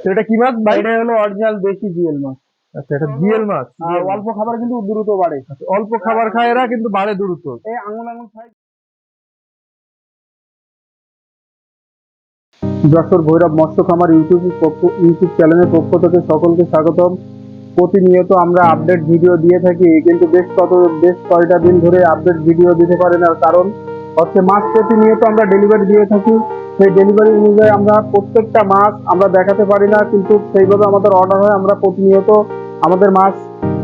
তো এটা কি মাছ ভাই? এটা হলো অরিজিনাল দেশি জিএল মাছ। আচ্ছা এটা জিএল মাছ? আর অল্প খাবার কিন্তু দ্রুত বাড়ে। অল্প খাবার খায় এরা কিন্তু বাড়ে দ্রুত। এই আঙুল আঙুল সাইজ যশোর ভৈরব মৎস্য খামার ইউটিউব পক্ষ- ইউটিউব চ্যানেলের পক্ষ থেকে সকলকে স্বাগতম। প্রতিনিয়ত আমরা আপডেট ভিডিও দিয়ে থাকি কিন্তু বেশ কত বেশ কয়টা দিন ধরে আপডেট ভিডিও দিতে পারি না কারণ হচ্ছে মাছ প্রতিনিয়ত আমরা ডেলিভারি দিয়ে থাকি। সেই ডেলিভারি অনুযায়ী আমরা প্রত্যেকটা মাছ আমরা দেখাতে পারি না, কিন্তু সেইভাবে আমাদের অর্ডার হয়, আমরা প্রতিনিয়ত আমাদের মাছ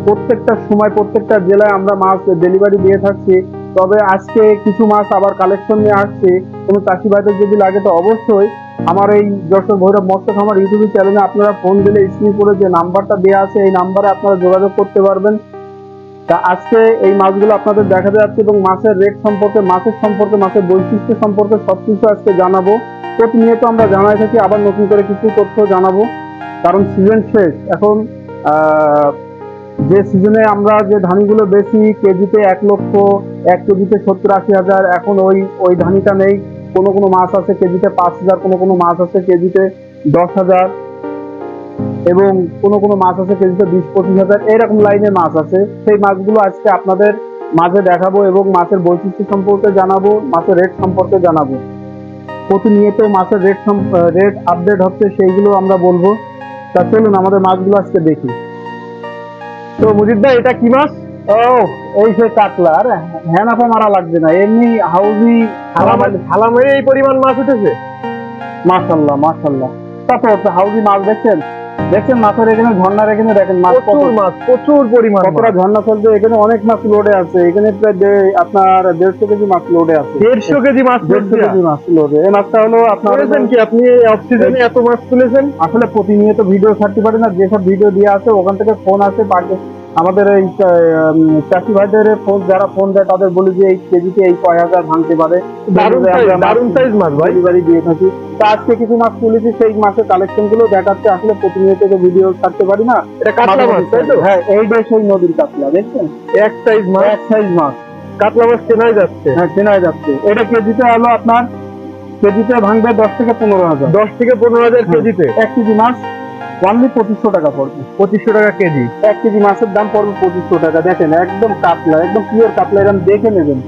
প্রত্যেকটা সময়, প্রত্যেকটা জেলায় আমরা মাছ ডেলিভারি দিয়ে থাকছি। তবে আজকে কিছু মাছ আবার কালেকশন নিয়ে আসছে। কোনো চাষি ভাইদের যদি লাগে তো অবশ্যই আমার এই যশোর ভৈরব মৎস্য খামার ইউটিউব চ্যানেলে আপনারা ফোন দিলে স্ক্রিন করে যে নাম্বারটা দেওয়া আছে, এই নাম্বারে আপনারা যোগাযোগ করতে পারবেন। তা আজকে এই মাছগুলো আপনাদের দেখাতে যাচ্ছে এবং মাছের রেট সম্পর্কে, মাছের সম্পর্কে, মাছের বৈশিষ্ট্য সম্পর্কে সব কিছু আজকে জানাব। প্রতিনিয়ত আমরা জানাই থাকি, আবার নতুন করে কিছু তথ্য জানাব। কারণ সিজন শেষ। এখন যে সিজনে আমরা যে ধানগুলো বেশি কেজিতে এক লক্ষ, এক কেজিতে সত্তর আশি হাজার, এখন ওই ওই ধানিটা নেই। কোনো কোনো মাছ আছে কেজিতে পাঁচ হাজার, কোনো কোনো মাছ আছে কেজিতে দশ হাজার। এবং কোনো কোনো মাছ আছে কেজিতে বিশ পঁচিশ হাজার এরকম লাইনের মাছ আছে। সেই মাছগুলো আজকে আপনাদের মাঝে দেখাবো এবং মাছের বৈশিষ্ট্য সম্পর্কে জানাব মাছের রেট সম্পর্কে জানাব। প্রতিনিয়ত মাছের রেট রেট আপডেট হচ্ছে সেইগুলো আমরা বলব। তা চলুন আমাদের মাছগুলো আজকে দেখি। তো মুজিদ ভাই এটা কি মাছ? ও এই সে কাতলা আর হ্যানাফা মারা লাগবে না এমনি হাউজি থালা মেরে এই পরিমাণ মাছ উঠেছে। মাশাল্লাহ মাশাল্লাহ। তারপর হাউজি মাছ দেখছেন? দেখছেন মাছের এখানে ঝর্ণার এখানে দেখেন মাছ প্রচুর মাছ প্রচুর পরিমাণ কতটা ঝর্ণা চলছে এখানে অনেক মাছ লোডে আছে। এখানে প্রায় আপনার দেড়শো কেজি মাছ লোডে আছে। দেড়শো কেজি মাছ দেড়শো কেজি মাছ লোডে এই মাছটা হলো আপনার কি? আপনি অফ সিজনে এত মাছ তুলেছেন? আসলে প্রতিনিয়ত ভিডিও ছাড়তে পারেন না যেসব ভিডিও দিয়ে আছে ওখান থেকে ফোন আছে আমাদের এই চাষি ভাইদের ফোন যারা ফোন দেয় তাদের বলি যে এই কেজিতে এই কয় হাজার ভাঙতে পারে। দারুণ সাইজ মাছ ভাই। ডেলিভারি দিয়ে থাকি। তা আজকে কিছু মাছ তুলেছি সেই মাছের কালেকশনগুলো দেখাচ্ছে আসলে প্রতিনিয়ত তো ভিডিও ছাড়তে পারি না। এটা কাতলা মাছ তাই তো? হ্যাঁ এইটাই সেই নদীর কাতলা দেখছেন? এক সাইজ মাছ। এক সাইজ মাছ। কাতলা মাছ চেনাই যাচ্ছে। হ্যাঁ চেনাই যাচ্ছে। এটা কেজিতে হলো আপনার কেজিতে ভাঙবে দশ থেকে পনেরো হাজার। দশ থেকে পনেরো হাজার হ্যাঁ। কেজিতে। এক কেজি মাছ। ওয়ানলি পঁচিশশো টাকা পড়বে। পঁচিশশো টাকা কেজি। এক কেজি মাছের দাম পড়বে পঁচিশশো টাকা। দেখেন একদম কাতলা একদম পিওর কাতলা। এরম দেখে নেবেন।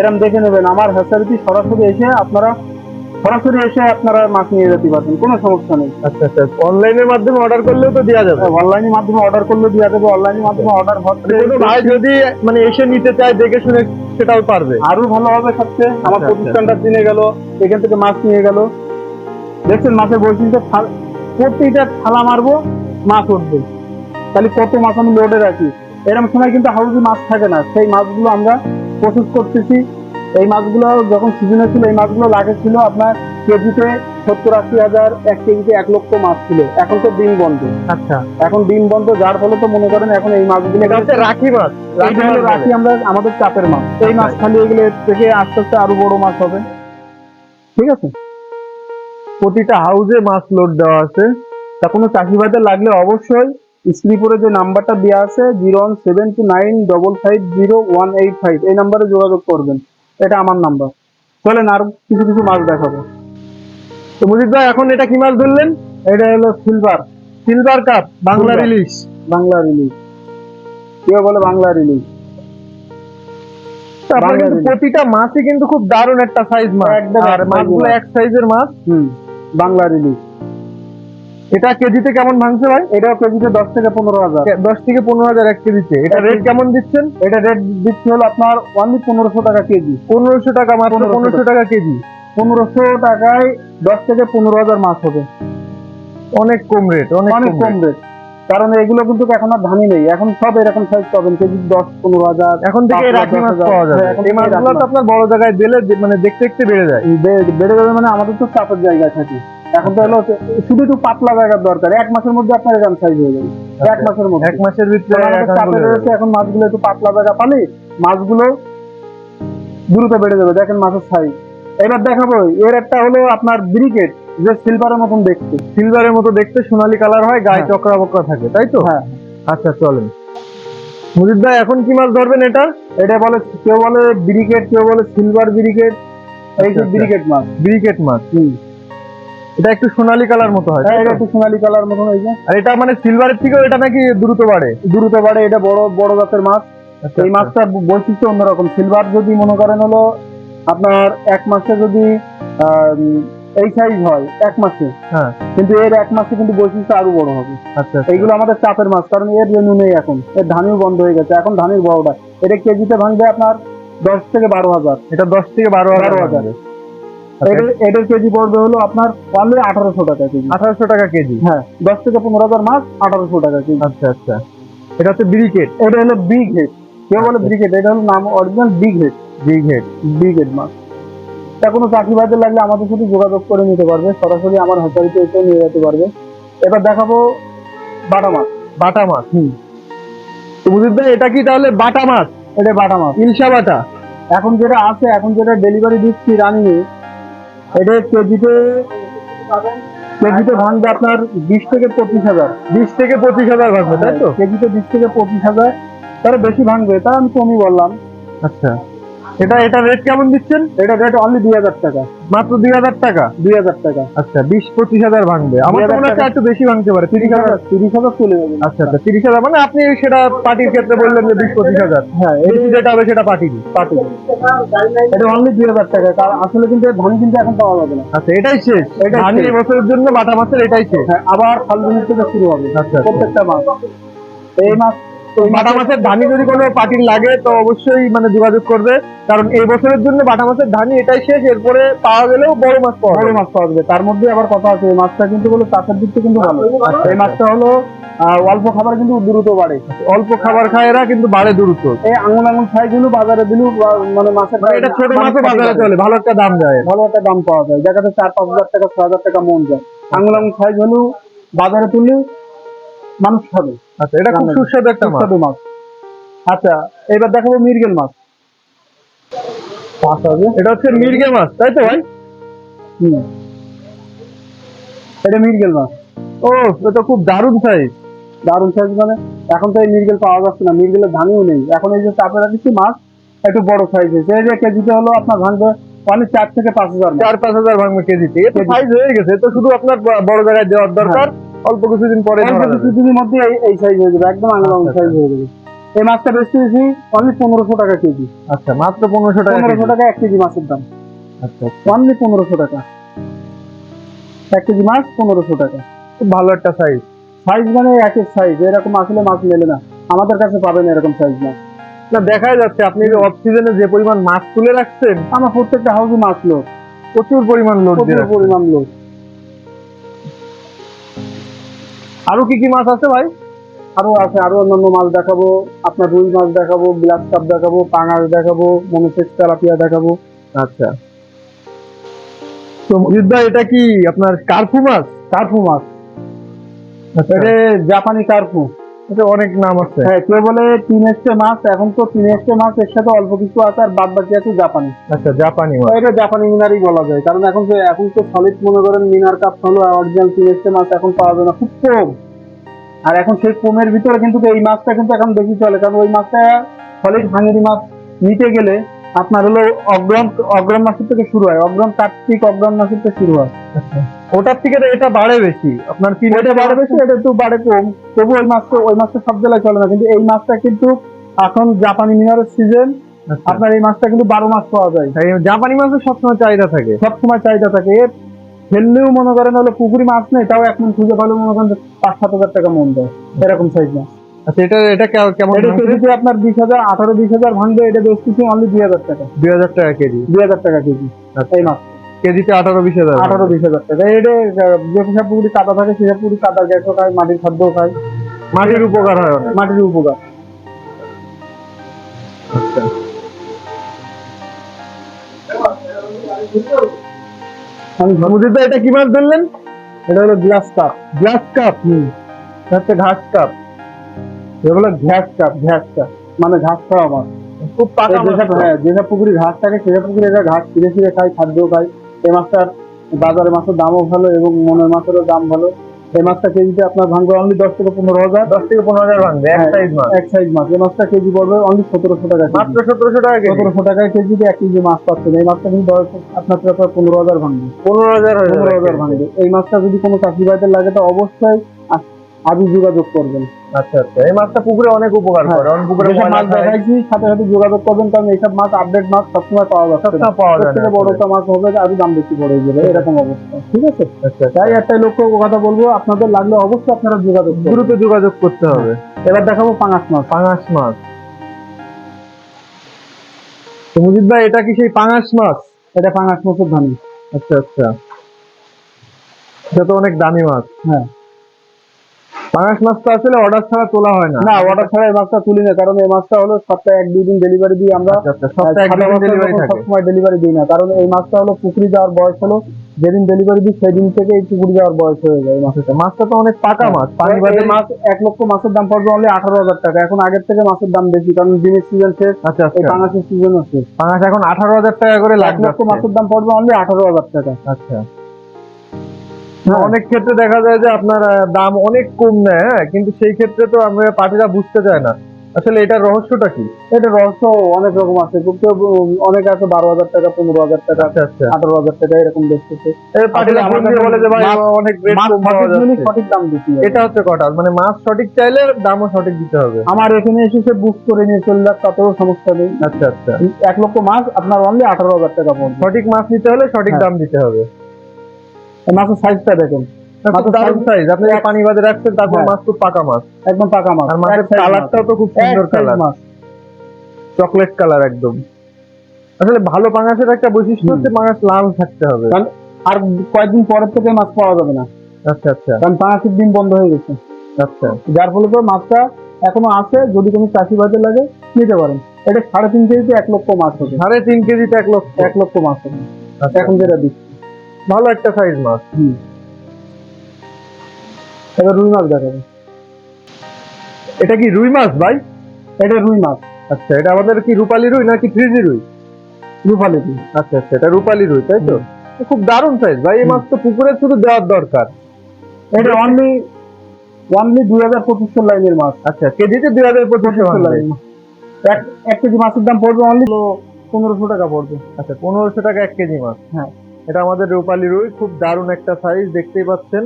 এরম দেখে নেবেন। আমার হ্যাচারিটি সরাসরি এসে আপনারা সরাসরি এসে আপনারা মাছ নিয়ে যেতে পারবেন। কোনো সমস্যা নেই। আচ্ছা আচ্ছা। অনলাইনের মাধ্যমে অর্ডার করলেও তো দেওয়া যাবে। অনলাইনের মাধ্যমে অর্ডার করলে দেওয়া যাবে। অনলাইনের মাধ্যমে অর্ডার হচ্ছে। ভাই যদি মানে এসে নিতে চায় দেখে শুনে সেটাও পারবে। আরও ভালো হবে সবচেয়ে। আমার আচ্ছা, প্রতিষ্ঠানটা চিনে গেল এখান থেকে মাছ নিয়ে গেল। দেখছেন মাছের বৈশিষ্ট্য প্রতিটা থালা মারবো মাছ উঠবে। তাহলে কত মাছ আমি লোডে রাখি? এরকম সময় কিন্তু হাউজি মাছ থাকে না। সেই মাছগুলো আমরা প্রসেস করতেছি। এই মাছগুলো যখন সিজনে ছিল এই মাছগুলো লাগে ছিল আপনার কেজিতে সত্তর আশি হাজার এক কেজিতে এক লক্ষ মাছ ছিল। এখন তো ডিম বন্ধ। আচ্ছা। এখন ডিম বন্ধ যার ফলে তো মনে করেন এখন এই মাছগুলো হচ্ছে রাখি মাছ। রাখি আমরা আমাদের চাপের মাছ। এই মাছ খালি এগুলো থেকে আস্তে আস্তে আরও বড় মাছ হবে। ঠিক আছে? প্রতিটা হাউজে মাছ লোড দেওয়া আছে। তা কোনো চাষি ভাইদের লাগলে অবশ্যই স্ত্রীপুরে যে নাম্বারটা দেওয়া আছে zero one seven two nine double five zero one eight five এই নাম্বারে যোগাযোগ করবেন। এটা আমার নাম্বার। চলেন আর কিছু কিছু মাছ দেখাবো। তো মুজিদ ভাই এখন এটা কি মাছ ধরলেন? এটা হলো silver silver cup Bangla release Bangla release কেউ বলে বাংলা রিলিজ প্রতিটা মাছই কিন্তু খুব দারুণ একটা সাইজ মাছ আর মাছগুলো মাছ। এক সাইজের মাছ হুম। বাংলা রিলিজ এটা কেজিতে কেমন ভাঙছে ভাই? এটাও কেজিতে দশ থেকে পনেরো হাজার। দশ থেকে পনেরো হাজার এক কেজিতে। এটা রেট কেমন দিচ্ছেন? এটা রেট দিচ্ছে হলো আপনার অনলি পনেরোশো টাকা কেজি। পনেরোশো টাকা মাত্র পনেরোশো টাকা। কেজি। পনেরোশো টাকায় দশ থেকে পনেরো হাজার মাছ হবে। অনেক কম রেট অনেক কম রেট কারণ এগুলো কিন্তু এখন আর ধানই নেই। এখন সব এরকম সাইজ পাবেন কেজি দশ পনেরো হাজার এখন থেকে রাখি মাছ পাওয়া যাবে। হ্যাঁ, এই মাছগুলো তো আপনার বড় জায়গায় দিলে মানে দেখতে দেখতে বেড়ে যায়। বেড়ে যাবে মানে আমাদের তো চাপের জায়গা থাকে। এখন তো হলো শুধু একটু পাতলা জায়গার দরকার। এক মাসের মধ্যে আপনার এরকম সাইজ হয়ে যাবে। এক মাসের মধ্যে। এক মাসের ভিতরে এখন মাছগুলো একটু পাতলা জায়গা পালে মাছগুলো দ্রুত বেড়ে যাবে। দেখেন মাছের সাইজ এবার দেখাবো এর একটা হলো আপনার ব্রিকেট। যে সিলভারের মতন দেখতে। সিলভারের মতো দেখতে সোনালী কালার হয় গায়ে হ্যাঁ। চক্রা বকরা থাকে তাই তো? হ্যাঁ। আচ্ছা চলেন। মুজিদ ভাই এখন কি মাছ ধরবেন এটা এটা বলে কেউ বলে ব্রিকেট কেউ বলে সিলভার ব্রিকেট এই আচ্ছা, যে আচ্ছা। ব্রিকেট মাছ। ব্রিকেট মাছ। এটা একটু সোনালী কালার মতো হয় হ্যাঁ, তাই এটা একটু সোনালী কালার মতো এই যে আর এটা মানে সিলভারের থেকেও এটা নাকি দ্রুত বাড়ে? দ্রুত বাড়ে এটা বড় বড় জাতের মাছ। আচ্ছা, এই মাছটার বৈশিষ্ট্য অন্যরকম। সিলভার যদি মনে করেন হলো আপনার এক মাসে যদি এই সাইজ হয় এক মাসে। হ্যাঁ। কিন্তু এর এক মাসে কিন্তু বৈশিষ্ট্য আরও বড় হবে। আচ্ছা আচ্ছা। এইগুলো আমাদের চাপের মাছ কারণ এর রেনু নেই এখন। এর ধানিও বন্ধ হয়ে গেছে। এখন ধানের বড়টা এটা কেজিতে ভাঙবে আপনার দশ থেকে বারো হাজার। এটা দশ থেকে বারো হাজার হাজার। এটার এটার কেজি পড়বে হলো আপনার পারলে আঠারোশো টাকা কেজি। আঠারোশো টাকা কেজি? হ্যাঁ দশ থেকে পনেরো হাজার মাছ আঠারোশো টাকা কেজি। আচ্ছা আচ্ছা। এটা হচ্ছে ব্রিকেট। এটা হলো বিগ হেড কেউ বলে আচ্ছা। ব্রিগেড এটা হলো নাম original big head big head big head মাছ। তা কোনো চাকরি বাজার লাগলে আমাদের সাথে যোগাযোগ করে নিতে পারবে। সরাসরি আমার হ্যাচারিতে এসে নিয়ে যেতে পারবে। এবার দেখাবো বাটা মাছ। বাটা মাছ? হুম। তো বুঝিত ভাই এটা কি তাহলে বাটা মাছ? এটা বাটা মাছ। ইলশা বাটা? এখন যেটা আছে এখন যেটা ডেলিভারি দিচ্ছি রানিং এটা কেজিতে কেজিতে ভাঙবে আপনার বিশ থেকে পঁচিশ হাজার। বিশ থেকে পঁচিশ হাজার ভাঙবে তাই তো? কেজিতে বিশ থেকে পঁচিশ হাজার। তার বেশি ভাঙবে তা আমি কমই বললাম। আচ্ছা। এটা এটা রেট কেমন দিচ্ছেন? এটা রেট অনলি দুই হাজার টাকা। মাত্র দুই হাজার টাকা দুই হাজার টাকা। আচ্ছা বিশ পঁচিশ হাজার ভাঙবে। আমার মনে হচ্ছে একটু বেশি ভাঙতে পারে তিরিশ হাজার। তিরিশ হাজার চলে যাবে। আচ্ছা আচ্ছা তিরিশ হাজার মানে আপনি সেটা পার্টির ক্ষেত্রে বললেন যে বিশ পঁচিশ হাজার। হ্যাঁ এই যেটা হবে সেটা পার্টির। পার্টি এটা অনলি দুই হাজার টাকা কারণ আসলে কিন্তু ধান কিন্তু এখন পাওয়া যাবে না। আচ্ছা এটাই শেষ। এটা ধানি শেষ। বছরের জন্য বাটা মাছের এটাই শেষ। হ্যাঁ আবার ফাল্গুনের থেকে শুরু হবে আচ্ছা, আচ্ছা। প্রত্যেকটা মাস। এই মাস এই বাটা মাছের ধানি যদি কোনো পার্টির লাগে তো অবশ্যই মানে যোগাযোগ করবে। কারণ এই বছরের জন্য বাটা মাছের ধানি এটাই শেষ এরপরে পাওয়া গেলেও বড় মাছ পাওয়া বড় মাছ পাওয়া যাবে। তার মধ্যে আবার কথা আছে এই মাছটা কিন্তু হলো চাষের দিক থেকে কিন্তু ভালো। এই মাছটা হলো অল্প খাবার কিন্তু দ্রুত বাড়ে। অল্প খাবার খায় এরা কিন্তু বাড়ে দ্রুত। এই আঙুল আঙুল সাইজগুলো বাজারে দিলেও মানে মাছের মানে এটা ছোট মাছও বাজারে চলে ভালো একটা দাম দেয় ভালো একটা দাম পাওয়া যায়। যাচ্ছে চার পাঁচ হাজার টাকা ছ হাজার টাকা মন যায়। আঙুল আঙুল সাইজ হলেও বাজারে তুললে মানুষ খাবে। আচ্ছা এটা খুব সুস্বাদু একটা মাছ। সুস্বাদু মাছ। আচ্ছা এবার দেখাবো মিরগেল মাছ। এটা হচ্ছে মির্গে মাছ তাই তো ভাই? হুম। এটা মিরগেল মাছ। ও এটা খুব দারুণ সাইজ দারুণ সাইজ মানে এখন তো এই মিরগেল পাওয়া যাচ্ছে না মিরগেলের ধানিও নেই। এখন এই যে চাপে রাখছি মাছ একটু বড় সাইজ হয়েছে এই যে কেজিতে হলো আপনার ভাঙবে অনেক চার থেকে পাঁচ হাজার চার পাঁচ হাজার ভাঙবে কেজিতে। সাইজ হয়ে গেছে তো শুধু আপনার বড় জায়গায় দেওয়ার দরকার। অল্প কিছুদিন পরে ধরা যাবে। কিছুদিনের মধ্যে এই- সাইজ হয়ে যাবে একদম আচ্ছা, সাইজ হয়ে যাবে। এই মাছটা বেশি বেশি অনলি পনেরোশো টাকা কেজি। আচ্ছা মাত্র পনেরোশো টাকা পনেরোশো টাকা এক কেজি মাছের দাম। আচ্ছা অনলি পনেরোশো টাকা। এক কেজি মাছ পনেরোশো টাকা। খুব ভালো একটা সাইজ সাইজ মানে এক এক সাইজ এরকম আসলে মাছ মেলে না। আমাদের কাছে পাবেন এরকম সাইজ মাছ। না দেখাই যাচ্ছে আপনি যে অফ সিজনে যে পরিমাণ মাছ তুলে রাখছেন আমার প্রত্যেকটা হাউসে মাছ লোক প্রচুর পরিমাণ লোড প্রচুর পরিমাণ লোক আরও কি কি মাছ আছে ভাই? আরও আছে আরও অন্যান্য মাছ দেখাবো। আপনার রুই মাছ দেখাবো গ্লাস কাপ দেখাবো পাঙাশ দেখাবো মনোসেক্স তেলাপিয়া দেখাবো। আচ্ছা। তো মজিদ এটা কি আপনার কার্পু মাছ? কার্পু মাছ। আচ্ছা। এটা জাপানি কার্পু। এটা অনেক নাম আছে। হ্যাঁ কেউ বলে তিন মাছ এখন তো তিন মাছ এর সাথে অল্প কিছু আছে আর বাদ বাকি আছে জাপানি। আচ্ছা জাপানি মাছ। এটা জাপানি মিনারই বলা যায় কারণ এখন তো এখন তো সলিড মনে করেন মিনার কাপ হলো অরিজিনাল তিন মাছ এখন পাওয়া যায় না খুব কম। আর এখন সেই কমের ভিতরে কিন্তু এই মাছটা কিন্তু এখন বেশি চলে কারণ ওই মাছটা সলিড ভাঙেরি মাছ নিতে গেলে আপনার হলো অগ্রম অগ্রম মাসের থেকে শুরু হয় অগ্রম কার্তিক অগ্রম মাসের থেকে শুরু হয়। ওটার থেকে এটা বাড়ে বেশি। আপনার তিন ওইটা বাড়ে বেশি এটা একটু বাড়ে কম। তবু ওই মাছটা ওই মাছটা সব জেলায় চলে না কিন্তু এই মাছটা কিন্তু এখন জাপানি মিনারের সিজন আচ্ছা। আপনার এই মাছটা কিন্তু বারো মাস পাওয়া যায়। জাপানি মাছের সবসময় চাহিদা থাকে। সব সময় চাহিদা থাকে। এর ফেললেও মনে করেন হলো পুকুরি মাছ নেই তাও এখন খুঁজে পেলেও মনে করেন পাঁচ সাত হাজার টাকা মন দেয় এরকম সাইজ মাছ। আচ্ছা এটা এটা কেমন এটা কেজিতে আপনার বিশ হাজার আঠারো বিশ হাজার ভাঙবে এটা বেশ কিছু অনলি দুই হাজার টাকা। দুই হাজার টাকা কেজি। দুই হাজার টাকা কেজি আচ্ছা। এই মাছ। কেজিতে আঠারো বিশ হাজার। আঠারো বিশ হাজার টাকা। এটা আহ, যে সব পুকুরি কাদা থাকে সেসব পুকুরি কাদা গ্যাসও খায় মাটির খাদ্যও খায় মাটির উপকার হয় অনেক। মাটির উপকার। আচ্ছা। মজিদ এটা কি মাছ ধরলেন? এটা হলো গ্লাস কাপ গ্লাস কাপ হুম। হচ্ছে ঘাস কাপ এগুলো ঘ্যাস কাপ ঘ্যাস কাপ মানে ঘাস খাওয়া মাছ। খুব পাকা যেসব হ্যাঁ যেসব পুকুরে ঘাস থাকে সেসব পুকুরে এরা ঘাস ফিরে ফিরে খায় খাদ্য খায়। এই মাছটার বাজারে মাছের দামও ভালো এবং মনের মাছেরও দাম ভালো। এই মাছটা কেজিতে আপনার ভাঙবে অনলি দশ থেকে পনেরো হাজার। দশ থেকে পনেরো হাজার ভাঙবে এক হ্যাঁ, সাইজ মাছ। এক সাইজ মাছ। এই মাছটা কেজি পড়বে অনলি সতেরোশো টাকা। মাত্র সতেরোশো টাকা কেজি। সতেরোশো টাকায় কেজিতে এক কেজি মাছ পাচ্ছেন। এই মাছটা কিন্তু আপনার প্রায় পনেরো হাজার ভাঙবে। পনেরো হাজার হয়ে পনেরো হাজার ভাঙবে। এই মাছটা যদি কোনো চাকরি ভাইদের লাগে তো অবশ্যই আজই যোগাযোগ করবেন। আচ্ছা আচ্ছা। এই মাছটা পুকুরে অনেক উপকার হ্যাঁ। করে অনেক পুকুরে মাছ দেখাইছি সাথে সাথে যোগাযোগ করবেন কারণ এইসব মাছ আপডেট মাছ সবসময় পাওয়া যাচ্ছে। না। সবসময় পাওয়া যায় না মাছ হবে আরও দাম বেশি পড়ে যাবে এরকম অবস্থা। ঠিক আছে? আচ্ছা, আচ্ছা। তাই লক্ষ্য কথা বলব আপনাদের লাগলে অবশ্যই আপনারা যোগাযোগ দ্রুত যোগাযোগ করতে হবে। এবার দেখাবো পাঙাশ মাছ। পাঙাশ মাছ। তো মুজিদ ভাই এটা কি সেই পাঙাশ মাছ? এটা পাঙাশ মাছের ধানি। আচ্ছা আচ্ছা। এটা তো অনেক দামি মাছ। হ্যাঁ। পাঙাশ মাছ তো আসলে অর্ডার ছাড়া তোলা হয় না। না অর্ডার ছাড়া এই মাছটা তুলি না কারণ এই মাছটা হলো সপ্তাহে এক দুই দিন ডেলিভারি দিই আমরা। আচ্ছা আচ্ছা মাছটা ডেলিভারি সবসময় ডেলিভারি দিই না কারণ এই মাছটা হলো পুকুরি যাওয়ার বয়স হলো যেদিন ডেলিভারি দিই সেদিন থেকে এই পুকুরি যাওয়ার বয়স হয়ে যায় এই মাছের আচ্ছা, মাছটা তো অনেক পাকা মাছ পানি এই বাদে মাছ এক লক্ষ মাছের দাম পড়বে অনলি আঠারো হাজার টাকা এখন আগের থেকে মাছের দাম বেশি কারণ দিনের সিজন শেষ আচ্ছা এই আচ্ছা পাঙাশের সিজন আছে পাঙাশ এখন আঠারো হাজার টাকা করে লাখ লক্ষ মাছের দাম পড়বে অনলি আঠারো হাজার টাকা। আচ্ছা। হ্যাঁ। অনেক ক্ষেত্রে দেখা যায় যে আপনার দাম অনেক কম নেয় হ্যাঁ? কিন্তু সেই ক্ষেত্রে তো আমরা পার্টিরা বুঝতে চায় না। আসলে এটার রহস্যটা কি? এটা রহস্য অনেক রকম আছে। কেউ অনেক আছে বারো হাজার টাকা পনেরো হাজার টাকা আচ্ছা আচ্ছা। আঠারো হাজার টাকা এরকম দেখতেছে সঠিক দাম দিচ্ছি এটা হচ্ছে কথা। মানে মাছ সঠিক চাইলে দামও সঠিক দিতে হবে। আমার এখানে এসে সে বুক করে নিয়ে চলে যাক তাতেও সমস্যা নেই। আচ্ছা আচ্ছা। এক লক্ষ মাছ আপনার অনলি আঠারো হাজার টাকা সঠিক মাছ নিতে হলে সঠিক হ্যাঁ। দাম দিতে হবে। মাছের সাইজটা দেখেন। পানি বাদে রাখছেন তারপর হ্যাঁ। মাছ খুব পাকা মাছ। একদম পাকা মাছ। আর মাছের এক size মাছ। কালারটাও তো খুব সুন্দর কালার চকলেট কালার একদম। আসলে ভালো পাঙাশের একটা বৈশিষ্ট্য হচ্ছে পাঙাশ লাল থাকতে হবে। আর কয়েকদিন পরের থেকে মাছ পাওয়া যাবে না। আচ্ছা আচ্ছা। কারণ পাঁচের দিন বন্ধ হয়ে গেছে। আচ্ছা। যার ফলে তো মাছটা এখনও আছে যদি কোনো চাষি বাজে লাগে নিতে পারেন। এটা সাড়ে তিন কেজিতে এক লক্ষ মাছ হবে। সাড়ে তিন কেজিতে এক লক্ষ। এক লক্ষ মাছ হবে। আচ্ছা, এখন যেটা দিচ্ছি। ভালো একটা সাইজ মাছ। এবার রুই মাছ দেখাবো। এটা কি রুই মাছ ভাই? এটা রুই মাছ। আচ্ছা এটা আমাদের কি রূপালি রুই নাকি থ্রিজি রুই? রুফালি রুই। আচ্ছা আচ্ছা এটা রূপালি রুই তাই তো? খুব দারুণ সাইজ ভাই এই মাছ তো পুকুরে শুধু দেওয়ার দরকার। এটা অনলি অনলি দুই হাজার পঁচিশশো লাইনের মাছ। আচ্ছা কেজিতে দুই হাজার পঁচিশশো লাইন। এক এক কেজি মাছের দাম পড়বে অনলি পনেরোশো টাকা পড়বে। আচ্ছা পনেরোশো টাকা এক কেজি মাছ। হ্যাঁ। এটা আমাদের রূপালি রুই খুব দারুণ একটা সাইজ দেখতেই পাচ্ছেন।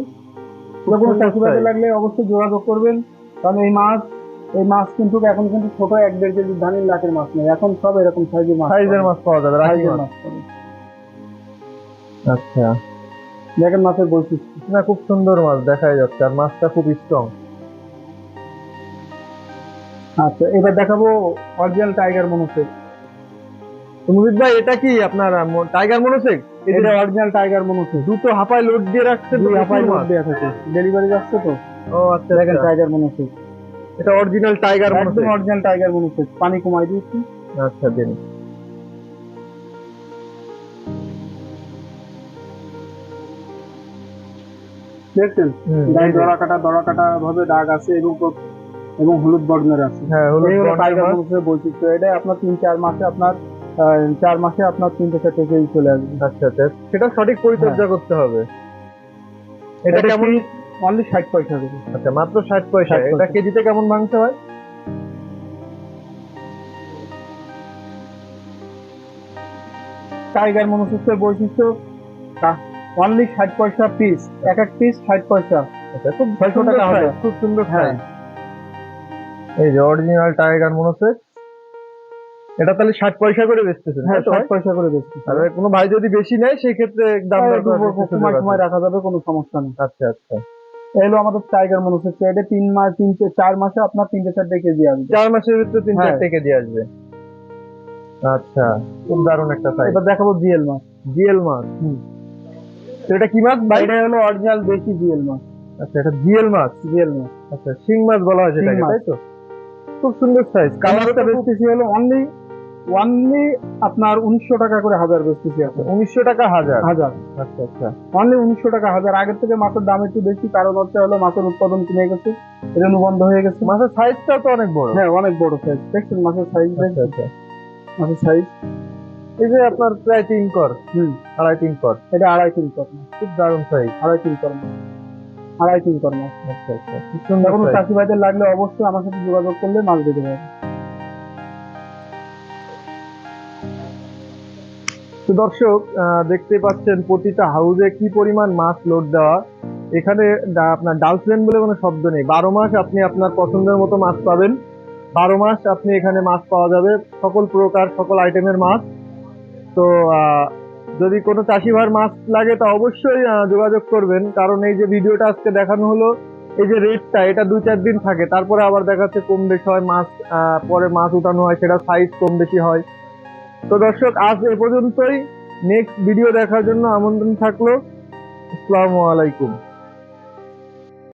কোনো চাষি লাগলে অবশ্যই যোগাযোগ করবেন। কারণ এই মাছ এই মাছ কিন্তু এখন কিন্তু ছোট এক দেড় কেজি ধানের লাখের মাছ নেই। এখন সব এরকম সাইজের মাছ সাইজের মাছ পাওয়া যাবে সাইজের মাছ। আচ্ছা। দেখেন মাছের বৈশিষ্ট্য। না খুব সুন্দর মাছ দেখাই যাচ্ছে আর মাছটা খুব স্ট্রং আচ্ছা এবার দেখাবো অরিজিনাল টাইগার মনোসেক মুজিদ ভাই এটা কি আপনার টাইগার মনোসেক এটা অরিজিনাল টাইগার মনোসেক দুটো হাঁপায় লোড দিয়ে রাখছেন তো দুই লোড। দেওয়া থাকে ডেলিভারি যাচ্ছে তো? ও আচ্ছা দেখেন আচ্ছা। টাইগার মনোসেক এটা অরিজিনাল টাইগার একদম মনোসেক অরিজিনাল টাইগার মনোসেক পানি কমাই দিয়েছি। আচ্ছা দিন। দেখছেন? গায়ে দড়া কাটা দড়া কাটা ভাবে দাগ আছে এবং এবং হলুদ বর্ণের আছে। হ্যাঁ হলুদ বর্ণের টাইগার বৈশিষ্ট্য এটা আপনার তিন চার মাসে আপনার চার মাসে আপনার তিনটে চারটে কেজি চলে আসবে আচ্ছা আচ্ছা সেটা সঠিক পরিচর্যা করতে হবে। এটা কেমন? অনলি ষাট পয়সা আচ্ছা মাত্র ষাট পয়সা। এটা কেজিতে কেমন ভাঙতে হয়? টাইগার মনোসের বৈশিষ্ট্য অনলি ষাট পয়সা পিস এক এক পিস ষাট পয়সা। আচ্ছা খুব 600 সুন্দর টাকা হবে। খুব সুন্দর হ্যাঁ। এই যে অরিজিনাল টাইগার মনোসেক এটা তাহলে ষাট পয়সা করে বেচতেছেন হ্যাঁ ষাট পয়সা করে বেশি আর কোনো ভাই যদি বেশি নেয় সেই ক্ষেত্রে দাম সময় সময় রাখা যাবে কোনো সমস্যা নেই। আচ্ছা আচ্ছা। এই হলো আমাদের টাইগার মনোসের এটা তিন মাস তিন চার মাসে আপনার তিনটে চারটে কেজি আসবে। চার মাসের ভিতরে তিন হ্যাঁ। চারটে কেজি আসবে। আচ্ছা খুব দারুণ একটা সাইজ এবার দেখাবো জিএল মাছ জিএল মাছ তো এটা কি মাছ ভাই? এটা হলো অরিজিনাল দেশি জিএল মাছ আচ্ছা এটা জিএল মাছ জিএল মাছ আচ্ছা শিং মাছ বলা হয় সেটাকে তাই তো? খুব সুন্দর সাইজ কালারটা বেচতেছি হলো অনলি আপনার উনিশশো টাকা করে হাজার বেচতেছি এখন উনিশশো টাকা হাজার? হাজার। আচ্ছা আচ্ছা। অনলি উনিশশো টাকা হাজার। আগের থেকে মাছের দাম একটু বেশি কারণ হচ্ছে হলো মাছের উৎপাদন কমে গেছে রেণু বন্ধ হয়ে গেছে। মাছের সাইজটাও তো অনেক বড়। হ্যাঁ অনেক বড় সাইজ দেখছেন মাছের সাইজ আচ্ছা আচ্ছা। মাছের সাইজ এই যে আপনার প্রায় তিন কর। হুম। আড়াই তিন কর। এটা আড়াই তিন কর। খুব দারুণ সাইজ আড়াই তিন কর আড়াই তিন চার মাস আচ্ছা আচ্ছা। চাষি ভাইদের লাগলে অবশ্যই আমার সাথে যোগাযোগ করলে মাছ দিতে পারবে দর্শক দেখতে পাচ্ছেন প্রতিটা হাউজে কি পরিমাণ মাছ লোড দেওয়া। এখানে আপনার ডালফ্রেন বলে কোনো শব্দ নেই। বারো মাস আপনি আপনার পছন্দের মতো মাছ পাবেন। বারো মাস আপনি এখানে মাছ পাওয়া যাবে। সকল প্রকার, সকল আইটেমের মাছ। তো যদি কোনো চাষি মাছ লাগে তা অবশ্যই যোগাযোগ করবেন। কারণ এই যে ভিডিওটা আজকে দেখানো হলো, এই যে রেটটা এটা দুই চার দিন থাকে। তারপরে আবার দেখাচ্ছে কম বেশি হয়, মাছ পরে মাছ উঠানো হয়, সেটা সাইজ কম বেশি হয়। তো দর্শক আজ এ পর্যন্তই। নেক্সট ভিডিও দেখার জন্য আমন্ত্রণ থাকল। আসসালামু আলাইকুম।